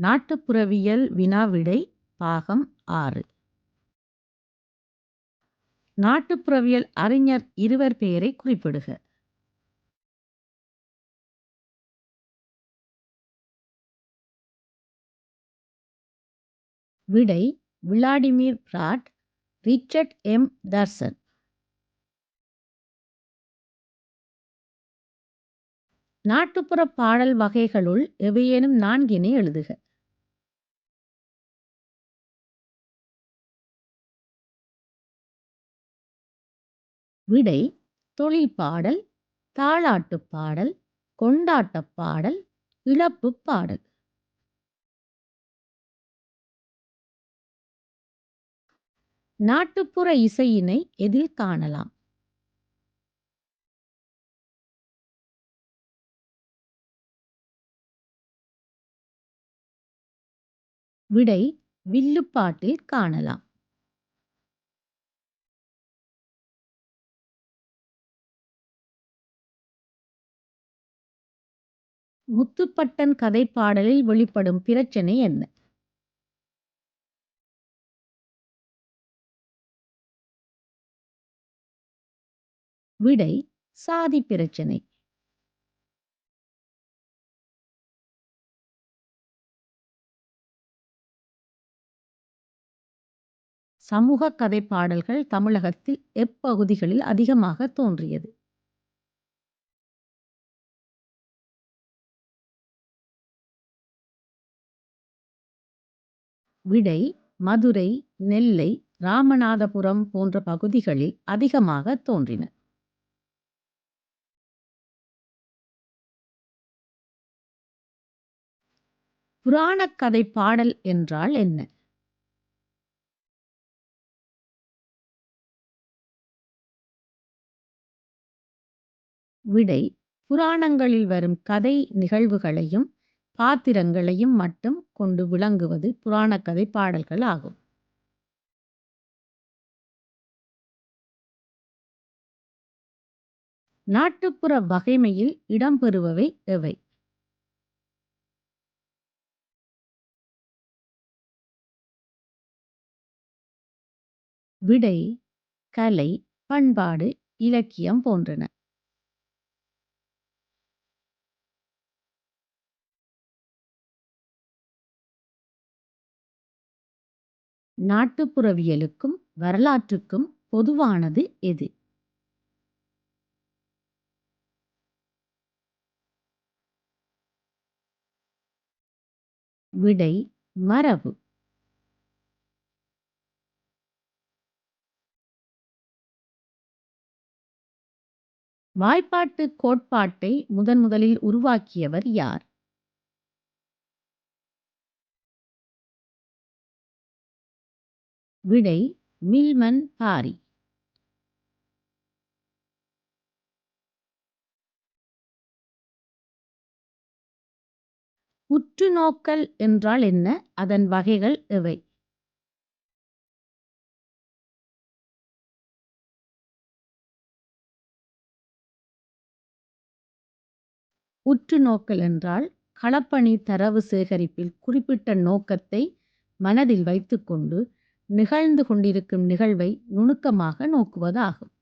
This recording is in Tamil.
நாட்டுப்புறவியல் வினாவிடை பாகம் ஆறு. நாட்டுப்புறவியல் அறிஞர் இருவர் பெயரை குறிப்பிடுக. விடை Vladimir Propp Richard M. Dorson. நாட்டுப்புற பாடல் வகைகளுள் எவையேனும் நான்கினை எழுதுக. விடை தொழில் பாடல் தாளாட்டுப் பாடல் கொண்டாட்டப் பாடல் இழப்புப் பாடல். நாட்டுப்புற இசையினை எதில் காணலாம்? விடை வில்லுப்பாட்டில் காணலாம். முத்துப்பட்டன் கதைப்பாடலில் வெளிப்படும் பிரச்சனை என்ன? விடை சாதி பிரச்சனை. சமூக கதைப்பாடல்கள் தமிழகத்தில் எப்பகுதிகளில் அதிகமாக தோன்றியது? விடை மதுரை நெல்லை ராமநாதபுரம் போன்ற பகுதிகளில் அதிகமாக தோன்றின. புராணக் கதை பாடல் என்றால் என்ன? விடை புராணங்களில் வரும் கதை நிகழ்வுகளையும் பாத்திரங்களையும் மட்டும் கொண்டு விளங்குவது புராணக்கதை பாடல்கள் ஆகும். நாட்டுப்புற வகைமையில் இடம்பெறுபவை எவை? விடை கலை பண்பாடு இலக்கியம் போன்றன. நாட்டுப்புறவியலுக்கும் வரலாற்றுக்கும் பொதுவானது எது? விடை மரபு. வாய்ப்பாட்டு கோட்பாட்டை முதன் முதலில் உருவாக்கியவர் யார்? விடை மில்மன் பாரி உற்றுநோக்கல் என்றால் என்ன? அதன் வகைகள் எவை? உற்றுநோக்கல் என்றால் களப்பணி தரவு சேகரிப்பில் குறிப்பிட்ட நோக்கத்தை மனதில் வைத்துக்கொண்டு நிகழ்ந்து கொண்டிருக்கும் நிகழ்வை நுணுக்கமாக நோக்குவதாகும்.